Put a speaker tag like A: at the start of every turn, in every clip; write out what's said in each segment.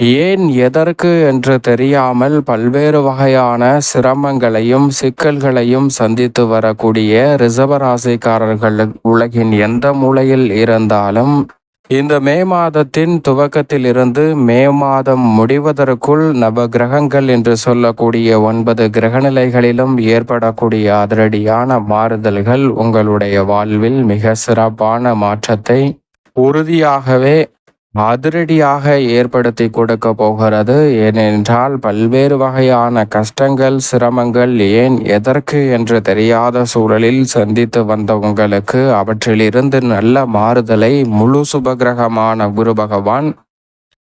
A: ஏன் எதற்கு என்று தெரியாமல் பல்வேறு வகையான சிரமங்களையும் சிக்கல்களையும் சந்தித்து வரக்கூடிய ரிசவராசிக்காரர்கள் உலகின் எந்த மூலையில் இருந்தாலும் இந்த மே மாதத்தின் துவக்கத்திலிருந்து மே மாதம் முடிவதற்குள் நவ கிரகங்கள் என்று சொல்லக்கூடிய ஒன்பது கிரகநிலைகளிலும் ஏற்படக்கூடிய அதிரடியான மாறுதல்கள் உங்களுடைய வாழ்வில் மிக சிறப்பான மாற்றத்தை உறுதியாகவே அதிரடியாக ஏற்படுத்தி கொடுக்க போகிறது. ஏனென்றால் பல்வேறு வகையான கஷ்டங்கள் சிரமங்கள் ஏன் எதற்கு என்று தெரியாத சூழலில் சந்தித்து வந்த உங்களுக்கு அவற்றிலிருந்து நல்ல மாறுதலை முழு சுபகிரகமான குரு பகவான்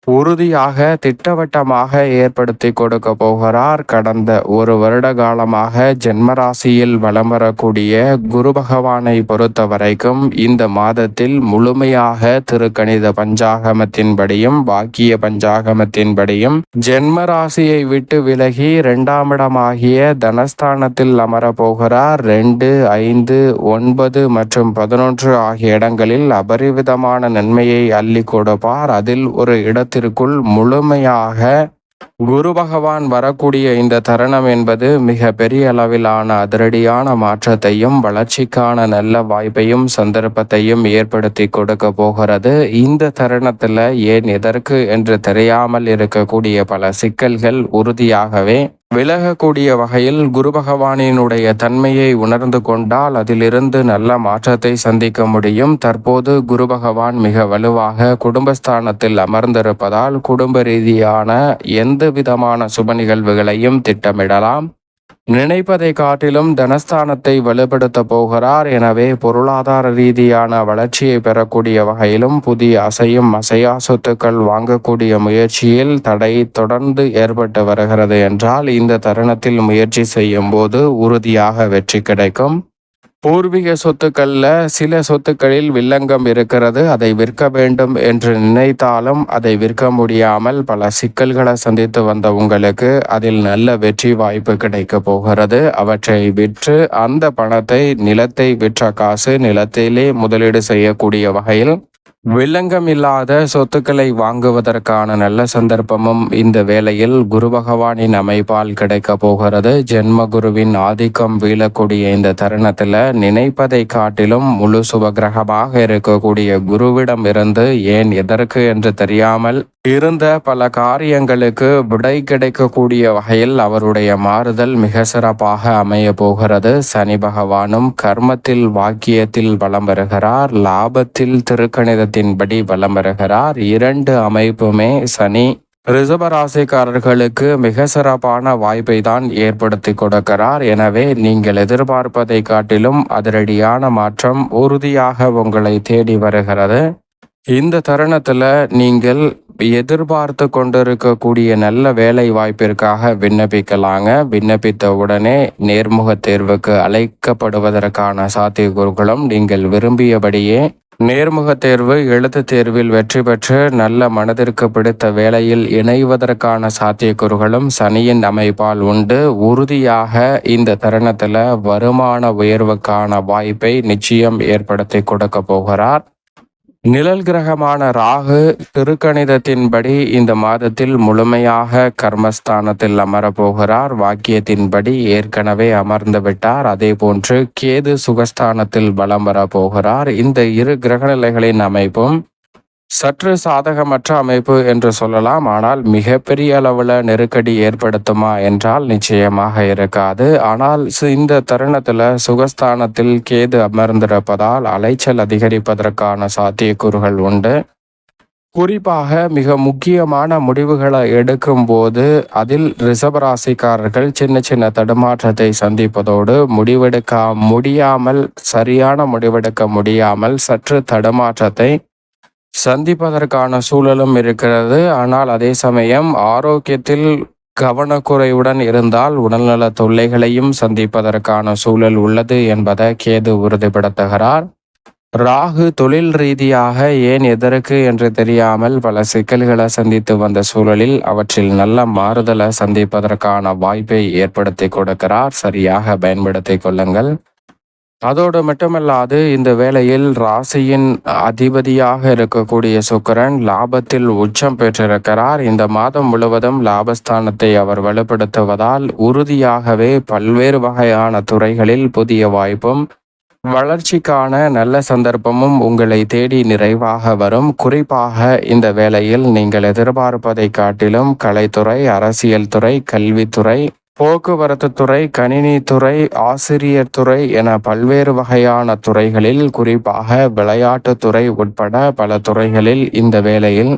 A: உறுதியாக திட்டவட்டமாக ஏற்படுத்தி கொடுக்க போகிறார். கடந்த ஒரு வருட காலமாக ஜென்மராசியில் வலம் வரக்கூடிய குரு பகவானை பொறுத்த வரைக்கும் இந்த மாதத்தில் முழுமையாக திருக்கணித பஞ்சாகமத்தின்படியும் பாக்கிய பஞ்சாகமத்தின்படியும் ஜென்மராசியை விட்டு விலகி இரண்டாம் இடமாகிய தனஸ்தானத்தில் அமரப்போகிறார் ரெண்டு ஐந்து ஒன்பது மற்றும் பதினொன்று ஆகிய இடங்களில் அபரிவிதமான நன்மையை அள்ளி கொடுப்பார். அதில் ஒரு இடத்தில் காலத்திற்குள் முழுமையாக குரு பகவான் வரக்கூடிய இந்த தருணம் என்பது மிக பெரிய அளவிலான அதிரடியான மாற்றத்தையும் வளர்ச்சிக்கான நல்ல வாய்ப்பையும் சந்தர்ப்பத்தையும் ஏற்படுத்தி கொடுக்க போகிறது. இந்த தருணத்தில் ஏன் எதற்கு என்று தெரியாமல் இருக்கக்கூடிய பல சிக்கல்கள் உறுதியாகவே விலகக்கூடிய வகையில் குரு பகவானினுடைய தன்மையை உணர்ந்து கொண்டால் அதிலிருந்து நல்ல மாற்றத்தை சந்திக்க முடியும். தற்போது குரு பகவான் மிக வலுவாக குடும்பஸ்தானத்தில் அமர்ந்திருப்பதால் குடும்ப ரீதியான எந்த விதமான சுப நிகழ்வுகளையும் திட்டமிடலாம். நினைப்பதை காட்டிலும் தனஸ்தானத்தை வலுப்படுத்த போகிறார். எனவே பொருளாதார ரீதியான வளர்ச்சியை பெறக்கூடிய வகையிலும் புதிய அசையும் அசையா சொத்துக்கள் வாங்கக்கூடிய முயற்சியில் தடை தொடர்ந்து ஏற்பட்டு வருகிறது என்றால் இந்த தருணத்தில் முயற்சி செய்யும் போது உறுதியாக வெற்றி கிடைக்கும். பூர்வீக சொத்துக்களில் சில சொத்துக்களில் வில்லங்கம் இருக்கிறது. அதை விற்க வேண்டும் என்று நினைத்தாலும் அதை விற்க முடியாமல் பல சிக்கல்களை சந்தித்து வந்த உங்களுக்கு அதில் நல்ல வெற்றி வாய்ப்பு கிடைக்க போகிறது. அவற்றை விற்று அந்த பணத்தை நிலத்தை விற்ற காசு நிலத்திலே முதலீடு செய்யக்கூடிய வகையில் வில்லங்கம் இல்லாத சொத்துக்களை வாங்குவதற்கான நல்ல சந்தர்ப்பமும் இந்த வேளையில் குரு பகவானின் அமைப்பால் கிடைக்க போகிறது. ஜென்ம குருவின் ஆதிக்கம் வீழக்கூடிய இந்த தருணத்துல நினைப்பதை காட்டிலும் முழு சுபகிரகமாக இருக்கக்கூடிய குருவிடம் இருந்து ஏன் எதற்கு என்று தெரியாமல் இருந்த பல காரியங்களுக்கு விடை கிடைக்கக்கூடிய வகையில் அவருடைய மாறுதல் மிக சிறப்பாக அமைய போகிறது. சனி பகவானும் கர்மத்தில் வாக்கியத்தில் வலம் வருகிறார். லாபத்தில் திருக்கணிதத்தின்படி வலம் வருகிறார் இரண்டு அமைப்புமே சனி ரிசபராசிக்காரர்களுக்கு மிக சிறப்பான வாய்ப்பை தான் ஏற்படுத்தி கொடுக்கிறார். எனவே நீங்கள் எதிர்பார்ப்பதை காட்டிலும் அதிரடியான மாற்றம் உறுதியாக உங்களை தேடி வருகிறது. இந்த தருணத்தில் நீங்கள் எதிர்பார்த்து கொண்டிருக்கக்கூடிய நல்ல வேலை வாய்ப்பிற்காக விண்ணப்பிக்கலாங்க. விண்ணப்பித்த உடனே நேர்முக தேர்வுக்கு அழைக்கப்படுவதற்கான சாத்தியக்கூறுகளும் நீங்கள் விரும்பியபடியே நேர்முக தேர்வு எழுத்து தேர்வில் வெற்றி பெற்று நல்ல மனதிற்கு பிடித்த வேலையில் இணைவதற்கான சாத்தியக்கூறுகளும் சனியின் அமைப்பால் உண்டு. உறுதியாக இந்த தருணத்தில் வருமான உயர்வுக்கான வாய்ப்பை நிச்சயம் ஏற்படுத்தி கொடுக்க போகிறார். நிழல் கிரகமான ராகு திருக்கணிதத்தின்படி இந்த மாதத்தில் முழுமையாக கர்மஸ்தானத்தில் அமரப்போகிறார். வாக்கியத்தின்படி ஏற்கனவே அமர்ந்து விட்டார். அதே போன்று கேது சுகஸ்தானத்தில் வலம் வரப்போகிறார். இந்த இரு கிரகநிலைகளின் அமைப்பும் சற்று சாதகமற்ற அமைப்பு என்று சொல்லலாம். ஆனால் மிகப்பெரிய அளவில் நெருக்கடி ஏற்படுத்துமா என்றால் நிச்சயமாக இருக்காது. ஆனால் இந்த தருணத்தில் சுகஸ்தானத்தில் கேது அமர்ந்திருப்பதால் அலைச்சல் அதிகரிப்பதற்கான சாத்தியக்கூறுகள் உண்டு. குறிப்பாக மிக முக்கியமான முடிவுகளை எடுக்கும் போது அதில் ரிசபராசிக்காரர்கள் சின்ன சின்ன தடுமாற்றத்தை சந்திப்பதோடு முடிவெடுக்க முடியாமல் சரியான முடிவெடுக்க முடியாமல் சற்று தடுமாற்றத்தை சந்திப்பதற்கான சூழலும் இருக்கிறது. ஆனால் அதே சமயம் ஆரோக்கியத்தில் கவனக்குறைவுடன் இருந்தால் உடல்நல தொல்லைகளையும் சந்திப்பதற்கான சூழல் உள்ளது என்பதை கேது உறுதிப்படுத்துகிறார். ராகு தொழில் ரீதியாக ஏன் எதற்கு என்று தெரியாமல் பல சிக்கல்களை சந்தித்து வந்த சூழலில் அவற்றில் நல்ல மாறுதலை சந்திப்பதற்கான வாய்ப்பை ஏற்படுத்தி கொடுக்கிறார். சரியாக பயன்படுத்தி கொள்ளுங்கள். அதோடு மட்டுமல்லாது இந்த வேளையில் ராசியின் அதிபதியாக இருக்கக்கூடிய சுக்கிரன் லாபத்தில் உச்சம் பெற்றிருக்கிறார். இந்த மாதம் முழுவதும் லாபஸ்தானத்தை அவர் வலுப்படுத்துவதால் உறுதியாகவே பல்வேறு வகையான துறைகளில் புதிய வாய்ப்பும் வளர்ச்சிக்கான நல்ல சந்தர்ப்பமும் உங்களை தேடி நிறைவாக வரும். குறிப்பாக இந்த வேளையில் நீங்கள் எதிர்பார்ப்பதை காட்டிலும் கலைத்துறை அரசியல் துறை கல்வித்துறை போக்குவரத்து துறை கணினி துறை ஆசிரியர் துறை என பல்வேறு வகையான துறைகளில் குறிப்பாக விளையாட்டுத்துறை உட்பட பல துறைகளில் இந்த வேளையில்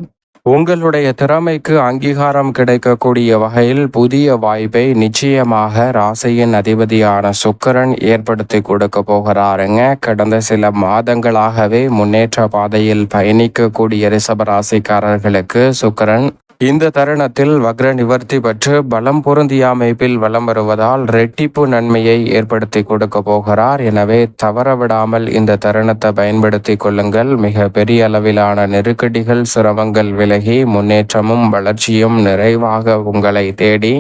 A: உங்களுடைய திறமைக்கு அங்கீகாரம் கிடைக்கக்கூடிய வகையில் புதிய வாய்ப்பை நிச்சயமாக ராசியின் அதிபதியான சுக்கரன் ஏற்படுத்தி கொடுக்க போகிறாருங்க. கடந்த சில மாதங்களாகவே முன்னேற்ற பாதையில் பயணிக்கக்கூடிய ரிஷபராசிக்காரர்களுக்கு ராசிக்காரர்களுக்கு இந்த தருணத்தில் வக்ர நிவர்த்தி பெற்று பலம் பொருந்திய அமைப்பில் வலம் வருவதால் ரெட்டிப்பு நன்மையை ஏற்படுத்தி கொடுக்க போகிறார். எனவே தவறவிடாமல் இந்த தருணத்தை பயன்படுத்தி கொள்ளுங்கள். மிக பெரிய அளவிலான நெருக்கடிகள் சிரமங்கள் விலகி முன்னேற்றமும் வளர்ச்சியும் நிறைவாக உங்களை தேடி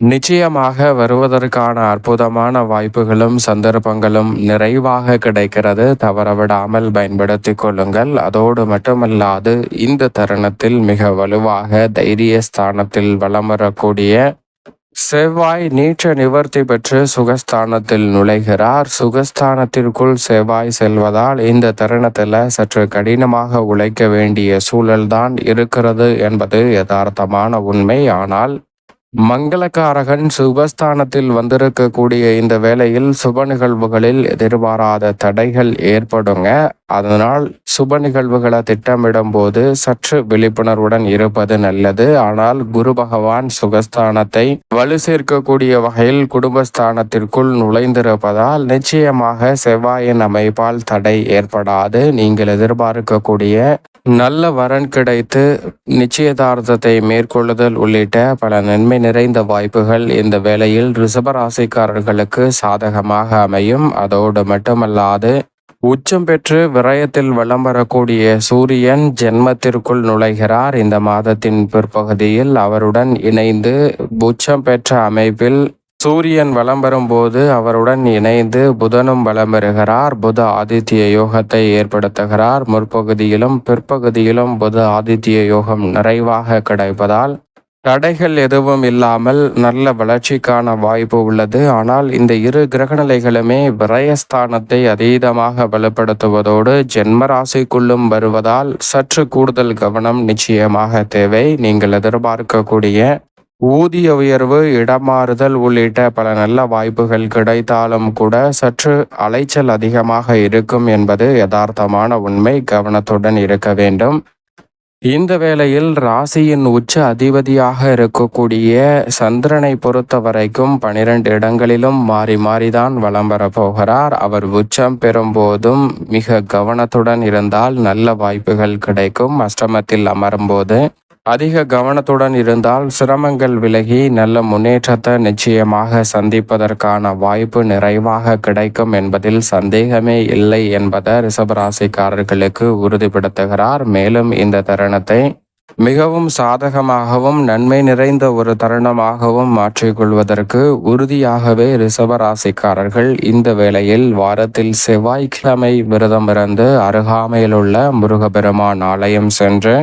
A: நிச்சயமாக வருவதற்கான அற்புதமான வாய்ப்புகளும் சந்தர்ப்பங்களும் நிறைவாக கிடைக்கிறது. தவறவிடாமல் பயன்படுத்தி கொள்ளுங்கள். அதோடு மட்டுமல்லாது இந்த தருணத்தில் மிக வலுவாக தைரிய ஸ்தானத்தில் வலம் வரக்கூடிய செவ்வாய் நீச்ச நிவர்த்தி பெற்று சுகஸ்தானத்தில் நுழைகிறார். சுகஸ்தானத்திற்குள் செவ்வாய் செல்வதால் இந்த தருணத்தில் சற்று கடினமாக உழைக்க வேண்டிய சூழல்தான் இருக்கிறது என்பது யதார்த்தமான உண்மை. ஆனால் மங்களக்காரகன் சுபஸ்தானத்தில் வந்திருக்கக்கூடிய இந்த வேளையில் சுப நிகழ்வுகளில் எதிர்பாராத தடைகள் ஏற்படுங்க. அதனால் சுப நிகழ்வுகளை திட்டமிடும் போது சற்று விழிப்புணர்வுடன் இருப்பது நல்லது. ஆனால் குரு பகவான் சுகஸ்தானத்தை வலு சேர்க்கக்கூடிய வகையில் குடும்பஸ்தானத்திற்குள் நுழைந்திருப்பதால் நிச்சயமாக செவ்வாயின் அமைப்பால் தடை ஏற்படாது. நீங்கள் எதிர்பார்க்கக்கூடிய நல்ல வரன் கிடைத்து நிச்சயதார்த்தத்தை மேற்கொள்ளுதல் உள்ளிட்ட பல நன்மை நிறைந்த வாய்ப்புகள் இந்த வேளையில் ரிசபராசிக்காரர்களுக்கு சாதகமாக அமையும். அதோடு மட்டுமல்லாது உச்சம் பெற்று விரயத்தில் வலம் வரக்கூடிய சூரியன் ஜென்மத்திற்குள் நுழைகிறார். இந்த மாதத்தின் பிற்பகுதியில் அவருடன் இணைந்து உச்சம் பெற்ற அமைப்பில் சூரியன் வலம் வரும்போது அவருடன் இணைந்து புதனும் வலம் வருகிறார் புத ஆதித்ய யோகத்தை ஏற்படுத்துகிறார். முற்பகுதியிலும் பிற்பகுதியிலும் புத ஆதித்ய யோகம் நிறைவாக கிடைப்பதால் தடைகள் எதுவும் இல்லாமல் நல்ல வளர்ச்சிக்கான வாய்ப்பு உள்ளது. ஆனால் இந்த இரு கிரகநிலைகளுமே விரயஸ்தானத்தை அதீதமாக வலுப்படுத்துவதோடு ஜென்ம ராசிக்குள்ளும் வருவதால் சற்று கூடுதல் கவனம் நிச்சயமாக தேவை. நீங்கள் எதிர்பார்க்கக்கூடிய ஊதிய உயர்வு இடமாறுதல் உள்ளிட்ட பல நல்ல வாய்ப்புகள் கிடைத்தாலும் கூட சற்று அலைச்சல் அதிகமாக இருக்கும் என்பது யதார்த்தமான உண்மை. கவனத்துடன் இருக்க வேண்டும். இந்த வேளையில் ராசியின் உச்ச அதிபதியாக இருக்கக்கூடிய சந்திரனை பொறுத்த வரைக்கும் பனிரெண்டு இடங்களிலும் மாறி மாறிதான் வலம் வரப்போகிறார் அவர் உச்சம் பெறும்போதும் மிக கவனத்துடன் இருந்தால் நல்ல வாய்ப்புகள் கிடைக்கும். அஷ்டமத்தில் அமரும்போது அதிக கவனத்துடன் இருந்தால் சிரமங்கள் விலகி நல்ல முன்னேற்றத்தை நிச்சயமாக சந்திப்பதற்கான வாய்ப்பு நிறைவாக கிடைக்கும் என்பதில் சந்தேகமே இல்லை என்பதை ரிஷபராசிக்காரர்களுக்கு உறுதிப்படுத்துகிறார். மேலும் இந்த தருணத்தை மிகவும் சாதகமாகவும் நன்மை நிறைந்த ஒரு தருணமாகவும் மாற்றிக்கொள்வதற்கு உறுதியாகவே ரிஷபராசிக்காரர்கள் இந்த வேளையில் வாரத்தில் செவ்வாய்க்கிழமை விரதமிருந்து அருகாமையிலுள்ள முருகபெருமான் ஆலயம் சென்று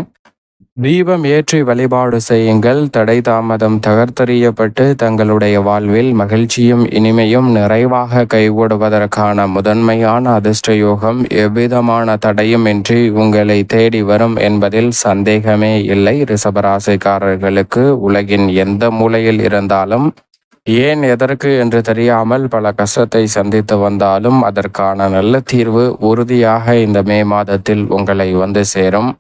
A: தீபம் ஏற்றி வழிபாடு செய்யுங்கள். தடை தாமதம் தகர்த்தறியப்பட்டு தங்களுடைய வாழ்வில் மகிழ்ச்சியும் இனிமையும் நிறைவாக கைகூடுவதற்கான முதன்மையான அதிர்ஷ்ட யோகம் எவ்விதமான தடையும் இன்றி உங்களை தேடி வரும் என்பதில் சந்தேகமே இல்லை. ரிசபராசிக்காரர்களுக்கு உலகின் எந்த மூலையில் இருந்தாலும் ஏன் எதற்கு என்று தெரியாமல் பல கஷ்டத்தை சந்தித்து வந்தாலும் அதற்கான நல்ல தீர்வு உறுதியாக இந்த மே மாதத்தில் உங்களை வந்து சேரும்.